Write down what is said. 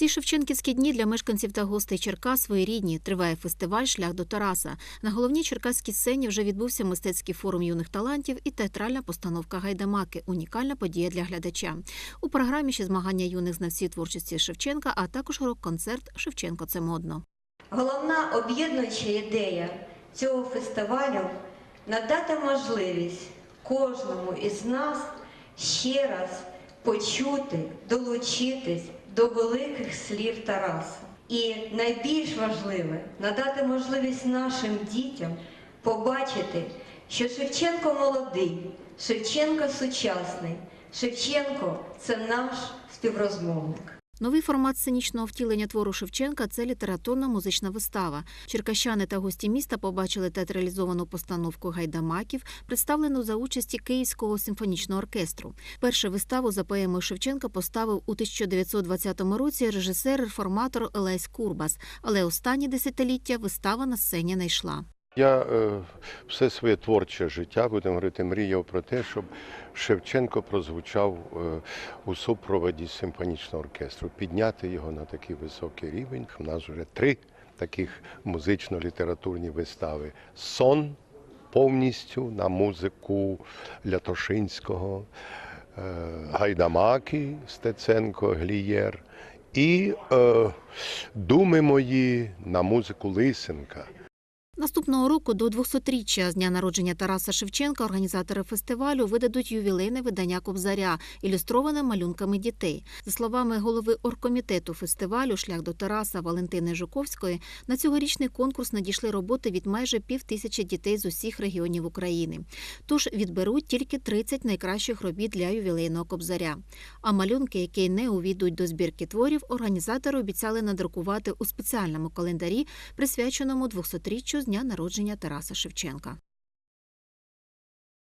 Ці Шевченківські дні для мешканців та гостей Черкас своєрідні. Триває фестиваль Шлях до Тараса. На головній черкаській сцені вже відбувся мистецький форум юних талантів і театральна постановка Гайдамаки. Унікальна подія для глядача. У програмі ще змагання юних знавців творчості Шевченка, а також рок-концерт Шевченко це модно. Головна об'єднуюча ідея цього фестивалю надати можливість кожному із нас ще раз почути, долучитись до великих слів Тараса. І найбільш важливе надати можливість нашим дітям побачити, що Шевченко молодий, Шевченко сучасний, Шевченко це наш співрозмовник. Новий формат сценічного втілення твору Шевченка це літературна музична вистава. Черкащани та гості міста побачили театралізовану постановку гайдамаків, представлену за участі Київського симфонічного оркестру. Першу виставу за поемою Шевченка поставив у 1920 році режисер-реформатор Лесь Курбас, але останні десятиліття вистава на сцені не йшла. Я е, все своє творче життя, будемо говорити, мріяв про те, щоб Шевченко прозвучав е, у супроводі симфонічного оркестру, підняти його на такий високий рівень. У нас вже три таких музично-літературні вистави. Сон повністю на музику Лятошинського, е, Гайдамаки Стеценко, Глієр і Думи мої на музику Лисенка. Наступного року до 200-річчя з дня народження Тараса Шевченка організатори фестивалю видадуть ювілейне видання Кобзаря, ілюстроване малюнками дітей. За словами голови оргкомітету фестивалю Шлях до Тараса Валентини Жуковської, на цьогорічний конкурс надійшли роботи від майже пів тисячі дітей з усіх регіонів України. Тож відберуть тільки 30 найкращих робіт для ювілейного кобзаря. А малюнки, які не увійдуть до збірки творів, організатори обіцяли надрукувати у спеціальному календарі, присвяченому 200-річчю з дня народження Тараса Шевченка.